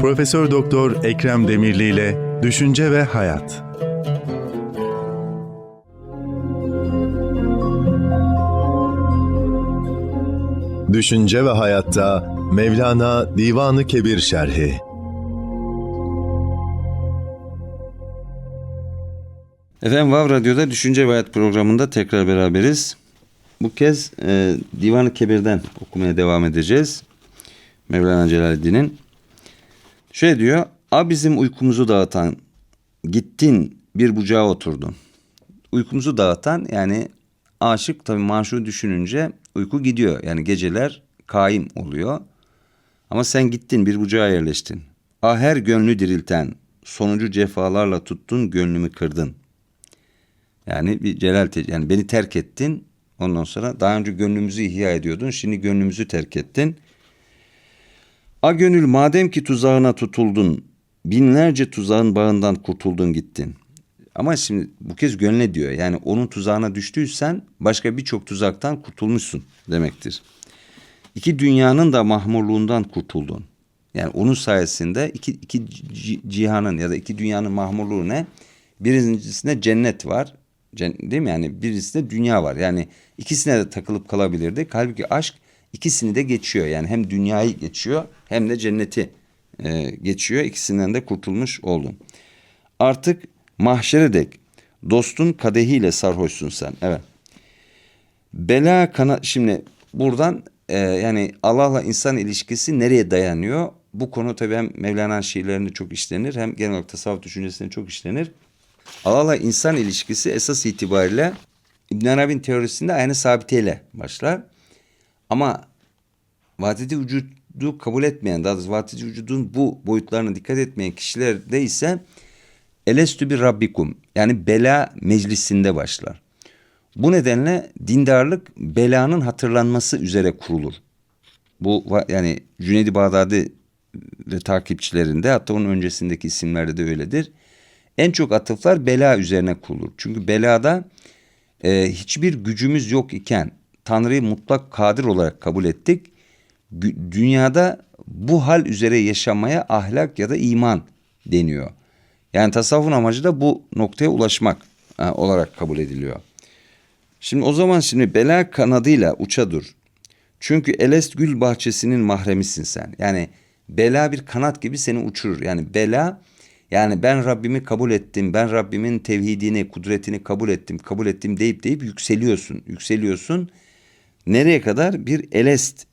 Profesör Doktor Ekrem Demirli ile Düşünce ve Hayat. Düşünce ve Hayatta Mevlana Divanı Kebir Şerhi Efendim Vav Radyo'da Düşünce ve Hayat programında tekrar beraberiz. Bu kez e, Divan-ı Kebir'den okumaya devam edeceğiz. Mevlana Celaleddin'in. Şöyle diyor. A bizim uykumuzu dağıtan gittin bir bucağa oturdun. Uykumuzu dağıtan yani aşık tabii maşuğu düşününce uyku gidiyor. Yani geceler kaim oluyor. Ama sen gittin bir bucağa yerleştin. A her gönlü dirilten sonucu cefalarla tuttun gönlümü kırdın. Yani bir celal yani beni terk ettin. Ondan sonra daha önce gönlümüzü ihya ediyordun. Şimdi gönlümüzü terk ettin. A gönül madem ki tuzağına tutuldun. Binlerce tuzağın bağından kurtuldun gittin. Ama şimdi bu kez gönle diyor. Yani onun tuzağına düştüysen başka birçok tuzaktan kurtulmuşsun demektir. İki dünyanın da mahmurluğundan kurtuldun. Yani onun sayesinde iki, iki ci- cihanın ya da iki dünyanın mahmurluğu ne? Birincisinde cennet var. Cen- değil mi? Yani birisinde dünya var. Yani ikisine de takılıp kalabilirdik. Halbuki aşk ikisini de geçiyor. Yani hem dünyayı geçiyor hem de cenneti e, geçiyor. İkisinden de kurtulmuş oldun. Artık mahşere dek dostun kadehiyle sarhoşsun sen. Evet. Bela kana şimdi buradan e, yani Allah'la insan ilişkisi nereye dayanıyor? Bu konu tabii hem Mevlana şiirlerinde çok işlenir hem genel olarak tasavvuf düşüncesinde çok işlenir. Allah'la insan ilişkisi esas itibariyle İbn Arabi'nin teorisinde aynı sabiteyle başlar. Ama vahdeti vücudu kabul etmeyen, daha doğrusu vahdeti vücudun bu boyutlarına dikkat etmeyen kişilerde ise elestü bir rabbikum yani bela meclisinde başlar. Bu nedenle dindarlık belanın hatırlanması üzere kurulur. Bu yani Cüneydi Bağdadi ve takipçilerinde hatta onun öncesindeki isimlerde de öyledir. En çok atıflar bela üzerine kurulur. Çünkü belada e, hiçbir gücümüz yok iken Tanrı'yı mutlak kadir olarak kabul ettik. Dünyada bu hal üzere yaşamaya ahlak ya da iman deniyor. Yani tasavvufun amacı da bu noktaya ulaşmak ha, olarak kabul ediliyor. Şimdi o zaman şimdi bela kanadıyla uça dur. Çünkü Elest gül bahçesinin mahremisin sen. Yani bela bir kanat gibi seni uçurur. Yani bela yani ben Rabbimi kabul ettim. Ben Rabbimin tevhidini, kudretini kabul ettim, kabul ettim deyip deyip yükseliyorsun. Yükseliyorsun. Nereye kadar? Bir Elest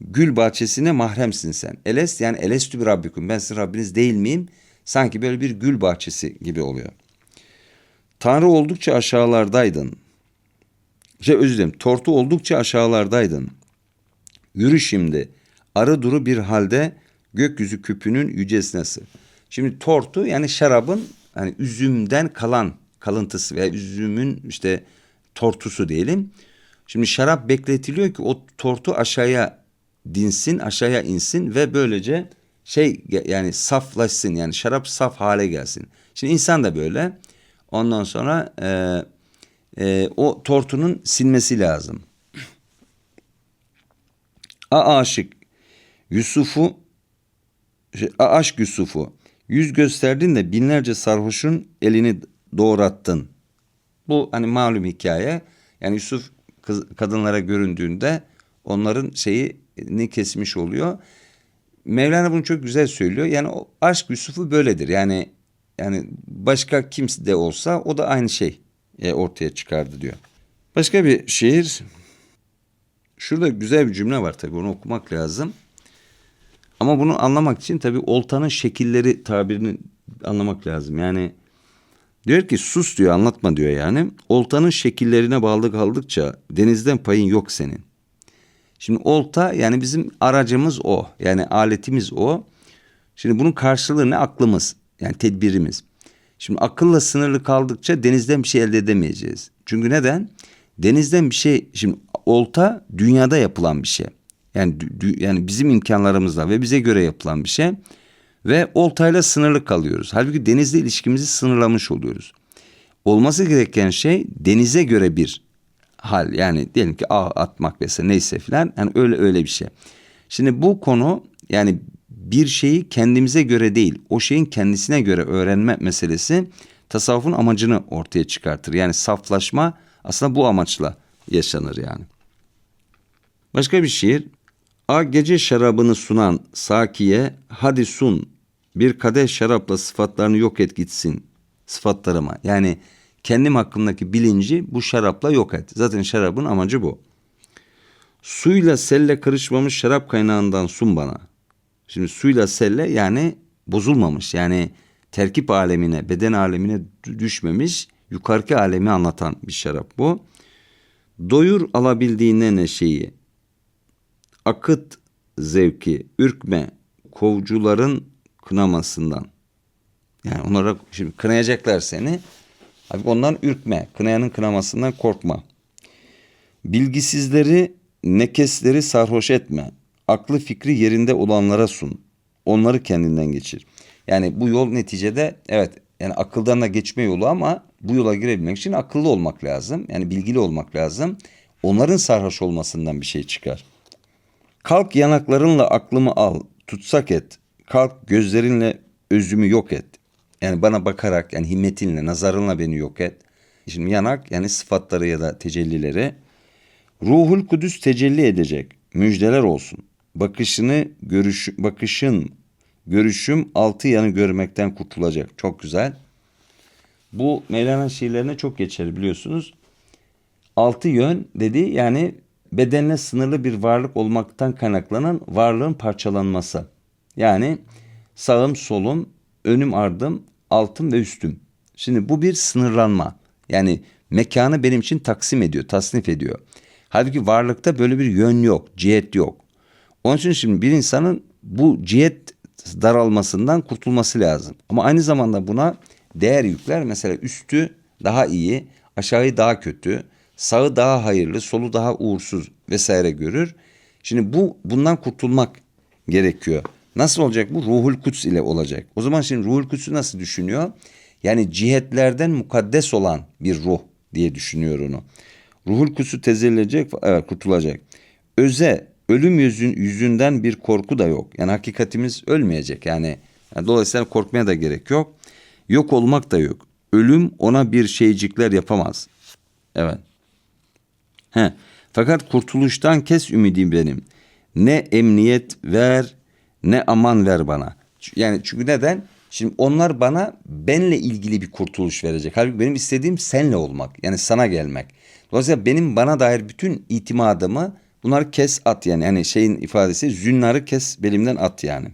gül bahçesine mahremsin sen. Elest yani Elestü bir Rabbikum. Ben sizin Rabbiniz değil miyim? Sanki böyle bir gül bahçesi gibi oluyor. Tanrı oldukça aşağılardaydın. Şey özür dilerim. Tortu oldukça aşağılardaydın. Yürü şimdi. Arı duru bir halde gökyüzü küpünün yücesine. Şimdi tortu yani şarabın hani üzümden kalan kalıntısı veya üzümün işte tortusu diyelim. Şimdi şarap bekletiliyor ki o tortu aşağıya dinsin, aşağıya insin ve böylece şey yani saflaşsın yani şarap saf hale gelsin. Şimdi insan da böyle. Ondan sonra e, e, o tortunun sinmesi lazım. A aşık Yusuf'u şey, A aşk Yusuf'u yüz gösterdin de binlerce sarhoşun elini doğrattın. Bu hani malum hikaye. Yani Yusuf kız, kadınlara göründüğünde onların şeyini kesmiş oluyor. Mevlana bunu çok güzel söylüyor. Yani o aşk Yusuf'u böyledir. Yani yani başka kimse de olsa o da aynı şey e, ortaya çıkardı diyor. Başka bir şiir. Şurada güzel bir cümle var tabii onu okumak lazım. Ama bunu anlamak için tabii oltanın şekilleri tabirini anlamak lazım. Yani diyor ki sus diyor anlatma diyor yani. Oltanın şekillerine bağlı kaldıkça denizden payın yok senin. Şimdi olta yani bizim aracımız o. Yani aletimiz o. Şimdi bunun karşılığı ne? Aklımız. Yani tedbirimiz. Şimdi akılla sınırlı kaldıkça denizden bir şey elde edemeyeceğiz. Çünkü neden? Denizden bir şey şimdi olta dünyada yapılan bir şey. Yani dü- yani bizim imkanlarımızla ve bize göre yapılan bir şey ve oltayla sınırlı kalıyoruz. Halbuki denizle ilişkimizi sınırlamış oluyoruz. Olması gereken şey denize göre bir hal. Yani diyelim ki ağ atmak vesaire neyse filan. Yani öyle öyle bir şey. Şimdi bu konu yani bir şeyi kendimize göre değil, o şeyin kendisine göre öğrenme meselesi tasavvufun amacını ortaya çıkartır. Yani saflaşma aslında bu amaçla yaşanır yani. Başka bir şiir. A gece şarabını sunan Sakiye hadi sun bir kadeh şarapla sıfatlarını yok et gitsin sıfatlarıma. Yani kendim hakkındaki bilinci bu şarapla yok et. Zaten şarabın amacı bu. Suyla selle karışmamış şarap kaynağından sun bana. Şimdi suyla selle yani bozulmamış yani terkip alemine, beden alemine düşmemiş yukarıki alemi anlatan bir şarap bu. Doyur alabildiğine neşeyi, akıt zevki, ürkme kovcuların kınamasından. Yani onlara şimdi kınayacaklar seni. Abi ondan ürkme, kınayanın kınamasından korkma. Bilgisizleri, nekesleri sarhoş etme. Aklı fikri yerinde olanlara sun. Onları kendinden geçir. Yani bu yol neticede evet yani akıldan da geçme yolu ama bu yola girebilmek için akıllı olmak lazım. Yani bilgili olmak lazım. Onların sarhoş olmasından bir şey çıkar. Kalk yanaklarınla aklımı al, tutsak et. Kalk gözlerinle özümü yok et. Yani bana bakarak yani himmetinle, nazarınla beni yok et. Şimdi yanak yani sıfatları ya da tecellileri. Ruhul Kudüs tecelli edecek. Müjdeler olsun. Bakışını, görüş, bakışın, görüşüm altı yanı görmekten kurtulacak. Çok güzel. Bu Mevlana şiirlerine çok geçer biliyorsunuz. Altı yön dedi yani bedenle sınırlı bir varlık olmaktan kaynaklanan varlığın parçalanması. Yani sağım solum, önüm ardım, altım ve üstüm. Şimdi bu bir sınırlanma. Yani mekanı benim için taksim ediyor, tasnif ediyor. Halbuki varlıkta böyle bir yön yok, cihet yok. Onun için şimdi bir insanın bu cihet daralmasından kurtulması lazım. Ama aynı zamanda buna değer yükler. Mesela üstü daha iyi, aşağıyı daha kötü, sağı daha hayırlı, solu daha uğursuz vesaire görür. Şimdi bu bundan kurtulmak gerekiyor. Nasıl olacak bu? Ruhul Kuds ile olacak. O zaman şimdi Ruhul Kuds'u nasıl düşünüyor? Yani cihetlerden mukaddes olan bir ruh diye düşünüyor onu. Ruhul Kuds'u tezellecek, evet kurtulacak. Öze, ölüm yüzün, yüzünden bir korku da yok. Yani hakikatimiz ölmeyecek. Yani, yani dolayısıyla korkmaya da gerek yok. Yok olmak da yok. Ölüm ona bir şeycikler yapamaz. Evet. He. Fakat kurtuluştan kes ümidi benim. Ne emniyet ver ne aman ver bana. Yani çünkü neden? Şimdi onlar bana benle ilgili bir kurtuluş verecek. Halbuki benim istediğim senle olmak. Yani sana gelmek. Dolayısıyla benim bana dair bütün itimadımı bunları kes at yani. Yani şeyin ifadesi zünnarı kes belimden at yani.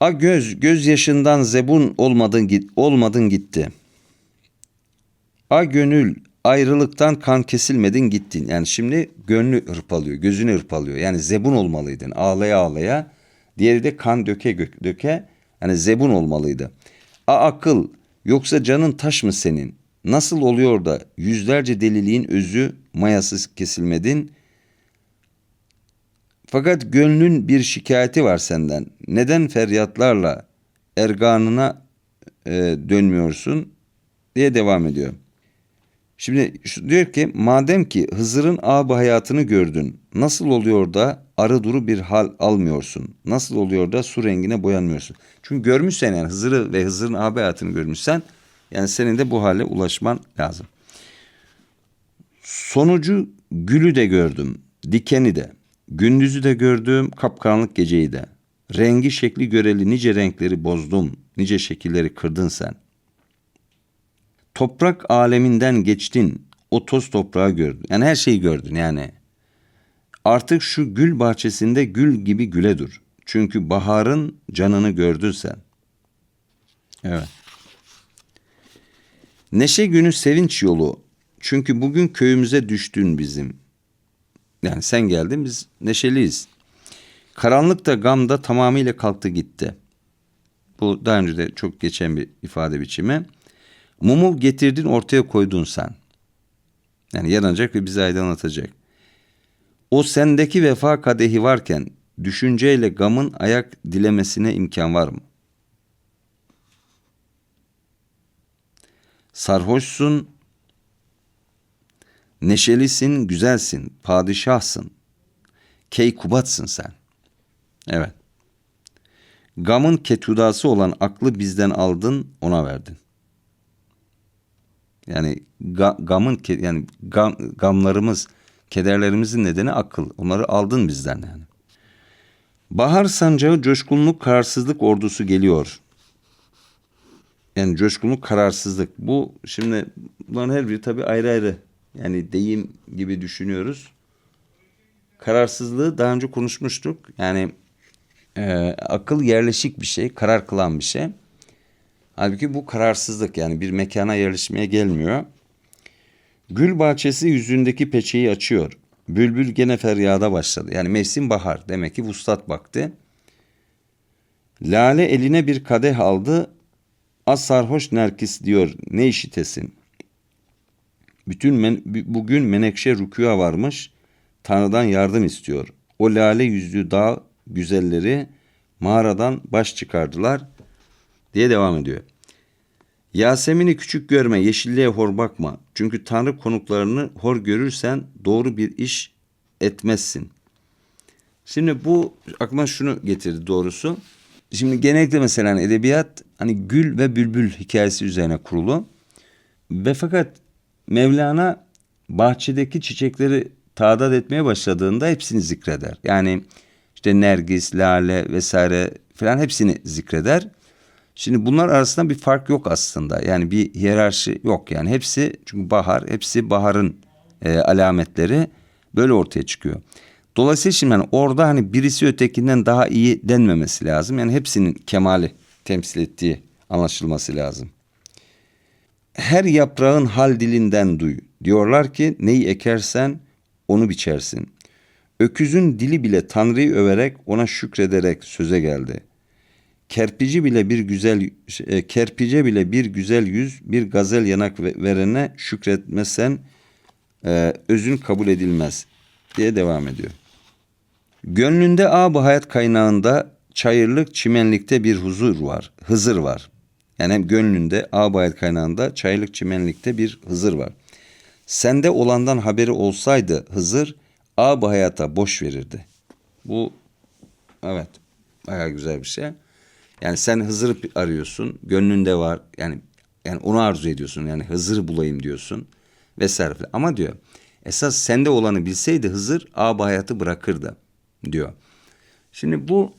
A göz, göz yaşından zebun olmadın, git, olmadın gitti. A gönül, ayrılıktan kan kesilmedin gittin. Yani şimdi gönlü hırpalıyor, gözünü hırpalıyor. Yani zebun olmalıydın ağlaya ağlaya. Diğeri de kan döke döke. Yani zebun olmalıydı. A akıl, yoksa canın taş mı senin? Nasıl oluyor da yüzlerce deliliğin özü mayasız kesilmedin? Fakat gönlün bir şikayeti var senden. Neden feryatlarla erganına e, dönmüyorsun diye devam ediyor. Şimdi şu diyor ki madem ki Hızır'ın ağabey hayatını gördün nasıl oluyor da arı duru bir hal almıyorsun? Nasıl oluyor da su rengine boyanmıyorsun? Çünkü görmüşsen yani Hızır'ı ve Hızır'ın ağabey hayatını görmüşsen yani senin de bu hale ulaşman lazım. Sonucu gülü de gördüm, dikeni de, gündüzü de gördüm, kapkaranlık geceyi de. Rengi şekli göreli nice renkleri bozdum, nice şekilleri kırdın sen. Toprak aleminden geçtin, o toz toprağı gördün. Yani her şeyi gördün yani. Artık şu gül bahçesinde gül gibi güle dur. Çünkü baharın canını gördün sen. Evet. Neşe günü sevinç yolu. Çünkü bugün köyümüze düştün bizim. Yani sen geldin biz neşeliyiz. Karanlık da gam da tamamıyla kalktı gitti. Bu daha önce de çok geçen bir ifade biçimi. Mumu getirdin ortaya koydun sen. Yani yanacak ve bizi aydınlatacak. O sendeki vefa kadehi varken düşünceyle gamın ayak dilemesine imkan var mı? Sarhoşsun, neşelisin, güzelsin, padişahsın. Keykubatsın sen. Evet. Gamın ketudası olan aklı bizden aldın, ona verdin. Yani ga- gamın yani gam, gamlarımız, kederlerimizin nedeni akıl. Onları aldın bizden yani. Bahar sancağı coşkunluk, kararsızlık ordusu geliyor. Yani coşkunluk, kararsızlık. Bu şimdi bunların her biri tabii ayrı ayrı. Yani deyim gibi düşünüyoruz. Kararsızlığı daha önce konuşmuştuk. Yani e, akıl yerleşik bir şey, karar kılan bir şey. Halbuki bu kararsızlık yani bir mekana yerleşmeye gelmiyor. Gül bahçesi yüzündeki peçeyi açıyor. Bülbül gene feryada başladı. Yani mevsim bahar. Demek ki vuslat baktı. Lale eline bir kadeh aldı. Az sarhoş nerkis diyor. Ne işitesin? Bütün men- bugün menekşe rükuya varmış. Tanrı'dan yardım istiyor. O lale yüzlü dağ güzelleri mağaradan baş çıkardılar diye devam ediyor. Yasemin'i küçük görme, yeşilliğe hor bakma. Çünkü Tanrı konuklarını hor görürsen doğru bir iş etmezsin. Şimdi bu aklıma şunu getirdi doğrusu. Şimdi genellikle mesela hani edebiyat hani gül ve bülbül hikayesi üzerine kurulu. Ve fakat Mevlana bahçedeki çiçekleri tadat etmeye başladığında hepsini zikreder. Yani işte nergis, lale vesaire falan hepsini zikreder. Şimdi bunlar arasında bir fark yok aslında. Yani bir hiyerarşi yok yani. Hepsi çünkü bahar, hepsi baharın e, alametleri böyle ortaya çıkıyor. Dolayısıyla şimdi hani orada hani birisi ötekinden daha iyi denmemesi lazım. Yani hepsinin kemali temsil ettiği anlaşılması lazım. Her yaprağın hal dilinden duy. Diyorlar ki neyi ekersen onu biçersin. Öküzün dili bile Tanrı'yı överek ona şükrederek söze geldi. Kerpici bile bir güzel e, kerpice bile bir güzel yüz bir gazel yanak ve- verene şükretmesen e, özün kabul edilmez diye devam ediyor. Gönlünde ağ hayat kaynağında çayırlık çimenlikte bir huzur var. Hızır var. Yani hem gönlünde ağ hayat kaynağında çayırlık çimenlikte bir hızır var. Sende olandan haberi olsaydı Hızır ağ hayata boş verirdi. Bu evet bayağı güzel bir şey. Yani sen Hızır'ı arıyorsun, gönlünde var. Yani yani onu arzu ediyorsun. Yani Hızır'ı bulayım diyorsun vesaire. Ama diyor esas sende olanı bilseydi Hızır ağ hayatı bırakırdı diyor. Şimdi bu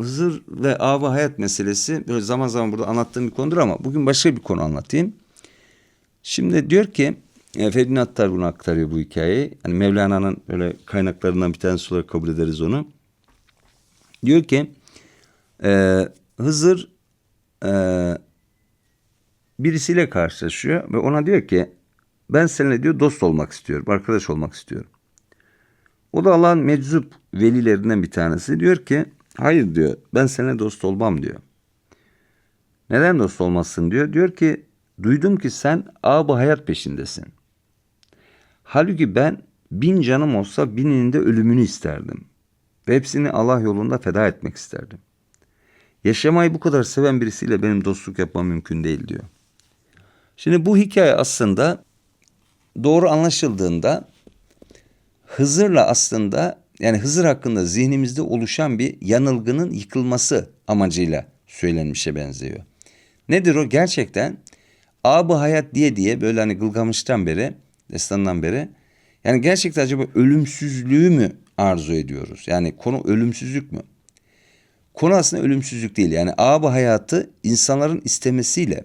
Hızır ve av hayat meselesi böyle zaman zaman burada anlattığım bir konudur ama bugün başka bir konu anlatayım. Şimdi diyor ki e, Ferdinand Attar bunu aktarıyor bu hikayeyi. Hani Mevlana'nın böyle kaynaklarından bir tanesi olarak kabul ederiz onu. Diyor ki e, Hızır e, birisiyle karşılaşıyor ve ona diyor ki ben seninle diyor dost olmak istiyorum, arkadaş olmak istiyorum. O da Allah'ın meczup velilerinden bir tanesi. Diyor ki hayır diyor ben seninle dost olmam diyor. Neden dost olmazsın diyor. Diyor ki duydum ki sen ağabey hayat peşindesin. Halbuki ben bin canım olsa bininin de ölümünü isterdim. Ve hepsini Allah yolunda feda etmek isterdim. Yaşamayı bu kadar seven birisiyle benim dostluk yapmam mümkün değil diyor. Şimdi bu hikaye aslında doğru anlaşıldığında Hızır'la aslında yani Hızır hakkında zihnimizde oluşan bir yanılgının yıkılması amacıyla söylenmişe benziyor. Nedir o? Gerçekten abı hayat diye diye böyle hani Gılgamış'tan beri, destandan beri yani gerçekten acaba ölümsüzlüğü mü arzu ediyoruz? Yani konu ölümsüzlük mü? Konu aslında ölümsüzlük değil. Yani abı hayatı insanların istemesiyle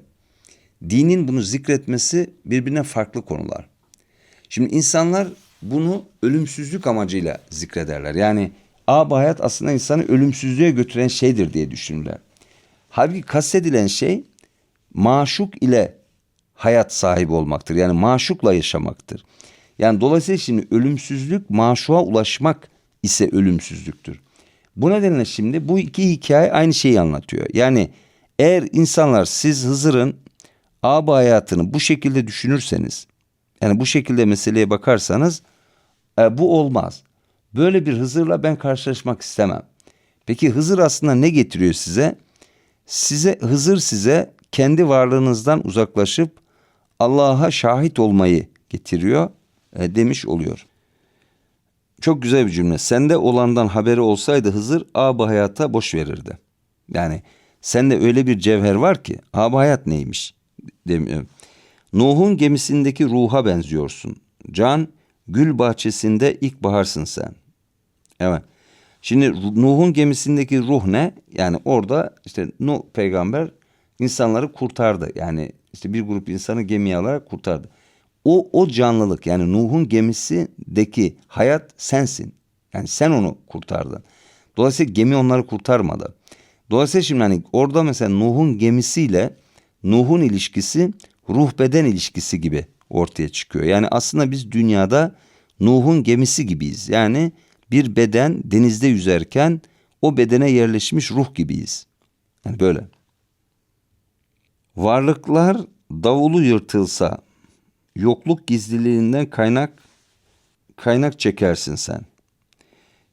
dinin bunu zikretmesi birbirine farklı konular. Şimdi insanlar bunu ölümsüzlük amacıyla zikrederler. Yani ab hayat aslında insanı ölümsüzlüğe götüren şeydir diye düşünürler. Halbuki kastedilen şey maşuk ile hayat sahibi olmaktır. Yani maşukla yaşamaktır. Yani dolayısıyla şimdi ölümsüzlük maşuğa ulaşmak ise ölümsüzlüktür. Bu nedenle şimdi bu iki hikaye aynı şeyi anlatıyor. Yani eğer insanlar siz Hızır'ın ab hayatını bu şekilde düşünürseniz yani bu şekilde meseleye bakarsanız e, bu olmaz. Böyle bir Hızır'la ben karşılaşmak istemem. Peki Hızır aslında ne getiriyor size? Size Hızır size kendi varlığınızdan uzaklaşıp Allah'a şahit olmayı getiriyor e, demiş oluyor. Çok güzel bir cümle. Sende olandan haberi olsaydı Hızır ağabey hayata boş verirdi. Yani sende öyle bir cevher var ki abi hayat neymiş demiyor. Nuh'un gemisindeki ruha benziyorsun. Can gül bahçesinde ilkbaharsın sen. Evet. Şimdi Nuh'un gemisindeki ruh ne? Yani orada işte Nuh peygamber insanları kurtardı. Yani işte bir grup insanı gemiye alarak kurtardı. O, o canlılık yani Nuh'un gemisindeki hayat sensin. Yani sen onu kurtardın. Dolayısıyla gemi onları kurtarmadı. Dolayısıyla şimdi hani orada mesela Nuh'un gemisiyle Nuh'un ilişkisi ruh beden ilişkisi gibi ortaya çıkıyor. Yani aslında biz dünyada Nuh'un gemisi gibiyiz. Yani bir beden denizde yüzerken o bedene yerleşmiş ruh gibiyiz. Yani böyle. Varlıklar davulu yırtılsa yokluk gizliliğinden kaynak kaynak çekersin sen.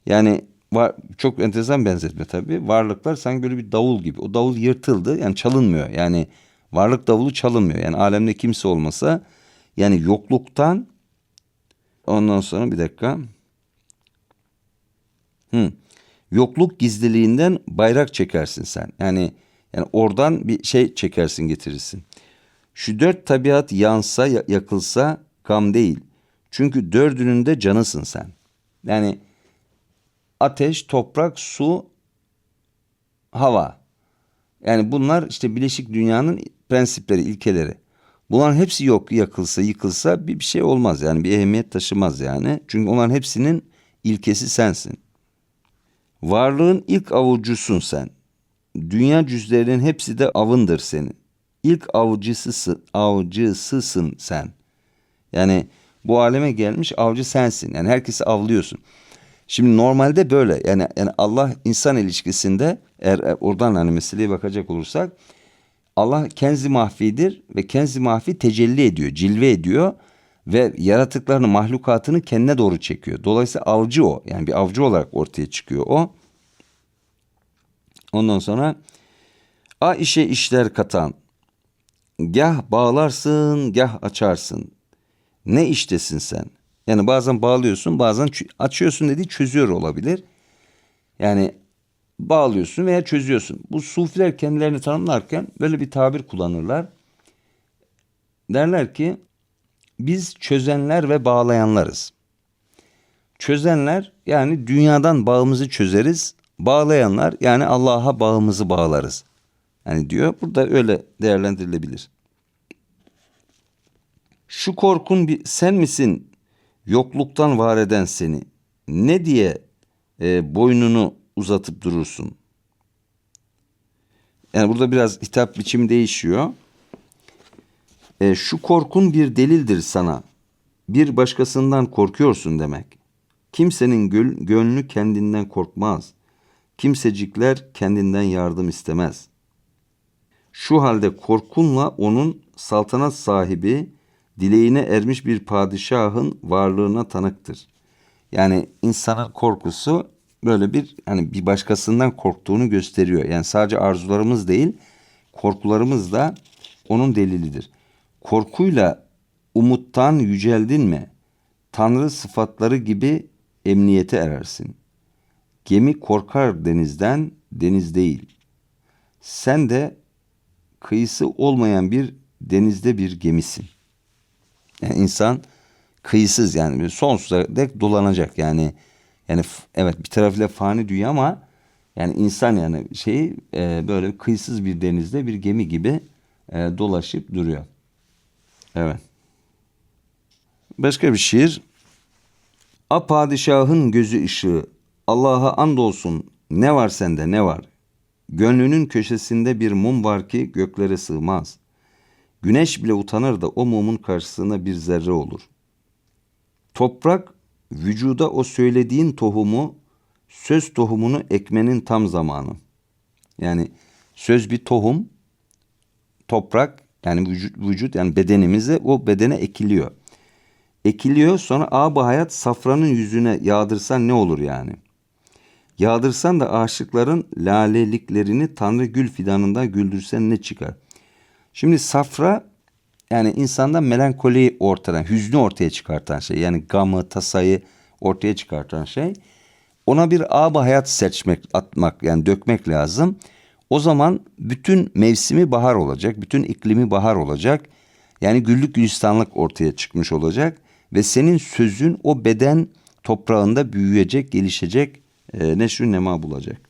Yani var, çok enteresan benzetme tabii. Varlıklar sanki böyle bir davul gibi. O davul yırtıldı yani çalınmıyor. Yani varlık davulu çalınmıyor. Yani alemde kimse olmasa yani yokluktan ondan sonra bir dakika. Hı. Yokluk gizliliğinden bayrak çekersin sen. Yani yani oradan bir şey çekersin getirirsin. Şu dört tabiat yansa yakılsa gam değil. Çünkü dördünün de canısın sen. Yani ateş, toprak, su, hava. Yani bunlar işte bileşik dünyanın prensipleri, ilkeleri. Bunların hepsi yok yakılsa, yıkılsa bir, bir şey olmaz yani bir ehemmiyet taşımaz yani. Çünkü onların hepsinin ilkesi sensin. Varlığın ilk avucusun sen. Dünya cüzlerinin hepsi de avındır senin. İlk avcısısın, avcısısın sen. Yani bu aleme gelmiş avcı sensin. Yani herkesi avlıyorsun. Şimdi normalde böyle yani yani Allah insan ilişkisinde eğer, eğer oradan hani meseleye bakacak olursak Allah kenzi mahfidir ve kenzi mahfi tecelli ediyor, cilve ediyor ve yaratıklarını, mahlukatını kendine doğru çekiyor. Dolayısıyla avcı o. Yani bir avcı olarak ortaya çıkıyor o. Ondan sonra a işe işler katan. Gah bağlarsın, gah açarsın. Ne iştesin sen? Yani bazen bağlıyorsun, bazen açıyorsun dediği çözüyor olabilir. Yani bağlıyorsun veya çözüyorsun. Bu sufiler kendilerini tanımlarken böyle bir tabir kullanırlar. Derler ki biz çözenler ve bağlayanlarız. Çözenler yani dünyadan bağımızı çözeriz. Bağlayanlar yani Allah'a bağımızı bağlarız. Yani diyor burada öyle değerlendirilebilir. Şu korkun bir sen misin yokluktan var eden seni? Ne diye e, boynunu uzatıp durursun? Yani burada biraz hitap biçimi değişiyor. E, şu korkun bir delildir sana. Bir başkasından korkuyorsun demek. Kimsenin gönlü kendinden korkmaz. Kimsecikler kendinden yardım istemez. Şu halde korkunla onun saltanat sahibi, dileğine ermiş bir padişahın varlığına tanıktır. Yani insanın korkusu böyle bir hani bir başkasından korktuğunu gösteriyor. Yani sadece arzularımız değil, korkularımız da onun delilidir. Korkuyla umuttan yüceldin mi? Tanrı sıfatları gibi emniyete erersin. Gemi korkar denizden, deniz değil. Sen de kıyısı olmayan bir denizde bir gemisin. Yani insan kıyısız yani sonsuza dek dolanacak yani yani evet bir tarafıyla fani dünya ama yani insan yani şey e, böyle kıyısız bir denizde bir gemi gibi e, dolaşıp duruyor. Evet. Başka bir şiir. A padişahın gözü ışığı Allah'a andolsun ne var sende ne var? Gönlünün köşesinde bir mum var ki göklere sığmaz. Güneş bile utanır da o mumun karşısına bir zerre olur. Toprak vücuda o söylediğin tohumu, söz tohumunu ekmenin tam zamanı. Yani söz bir tohum, toprak yani vücut, vücut yani bedenimize o bedene ekiliyor. Ekiliyor sonra ağabey hayat safranın yüzüne yağdırsan ne olur yani? Yağdırsan da aşıkların laleliklerini Tanrı gül fidanında güldürsen ne çıkar? Şimdi safra yani insanda melankoli ortadan, hüznü ortaya çıkartan şey. Yani gamı, tasayı ortaya çıkartan şey. Ona bir ağabey hayat seçmek, atmak yani dökmek lazım. O zaman bütün mevsimi bahar olacak, bütün iklimi bahar olacak. Yani güllük gülistanlık ortaya çıkmış olacak ve senin sözün o beden toprağında büyüyecek, gelişecek, e, neşrü nema bulacak.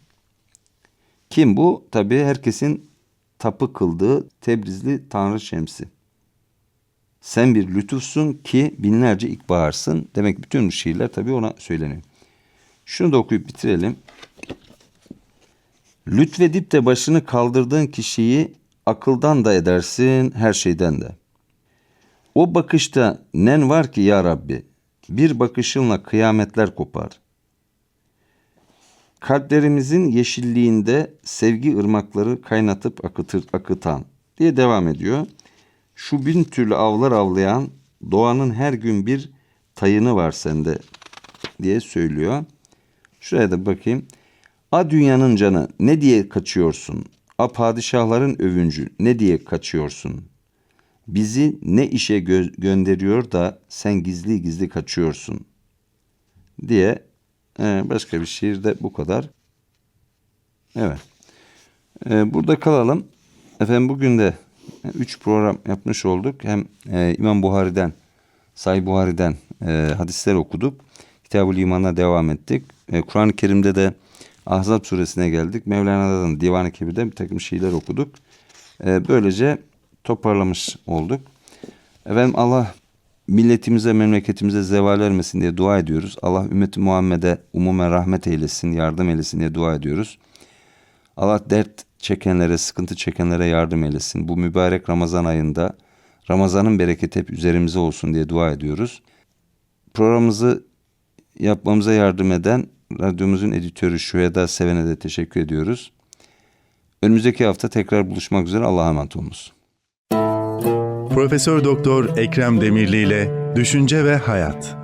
Kim bu? Tabii herkesin tapı kıldığı Tebrizli Tanrı Şemsi. Sen bir lütufsun ki binlerce ilkbaharsın. Demek bütün bu şiirler tabii ona söyleniyor. Şunu da okuyup bitirelim. Lütfedip de başını kaldırdığın kişiyi akıldan da edersin, her şeyden de. O bakışta nen var ki ya Rabbi, bir bakışınla kıyametler kopar. Kalplerimizin yeşilliğinde sevgi ırmakları kaynatıp akıtır, akıtan diye devam ediyor. Şu bin türlü avlar avlayan doğanın her gün bir tayını var sende diye söylüyor. Şuraya da bakayım. A dünyanın canı ne diye kaçıyorsun? A padişahların övüncü ne diye kaçıyorsun? Bizi ne işe gö- gönderiyor da sen gizli gizli kaçıyorsun? Diye e, başka bir şiirde bu kadar. Evet. E, burada kalalım. Efendim bugün de e, üç program yapmış olduk. Hem e, İmam Buhari'den, Sahih Buhari'den e, hadisler okuduk. Kitab-ül İman'a devam ettik. E, Kur'an-ı Kerim'de de Ahzab suresine geldik. Mevlana'dan Divan-ı Kebir'de bir takım şeyler okuduk. E, böylece toparlamış olduk. Efendim Allah milletimize, memleketimize zeval vermesin diye dua ediyoruz. Allah ümmeti Muhammed'e umumen rahmet eylesin, yardım eylesin diye dua ediyoruz. Allah dert çekenlere, sıkıntı çekenlere yardım eylesin. Bu mübarek Ramazan ayında Ramazan'ın bereketi hep üzerimize olsun diye dua ediyoruz. Programımızı yapmamıza yardım eden radyomuzun editörü Şüheda Seven'e de teşekkür ediyoruz. Önümüzdeki hafta tekrar buluşmak üzere Allah'a emanet olunuz. Profesör Doktor Ekrem Demirli ile Düşünce ve Hayat.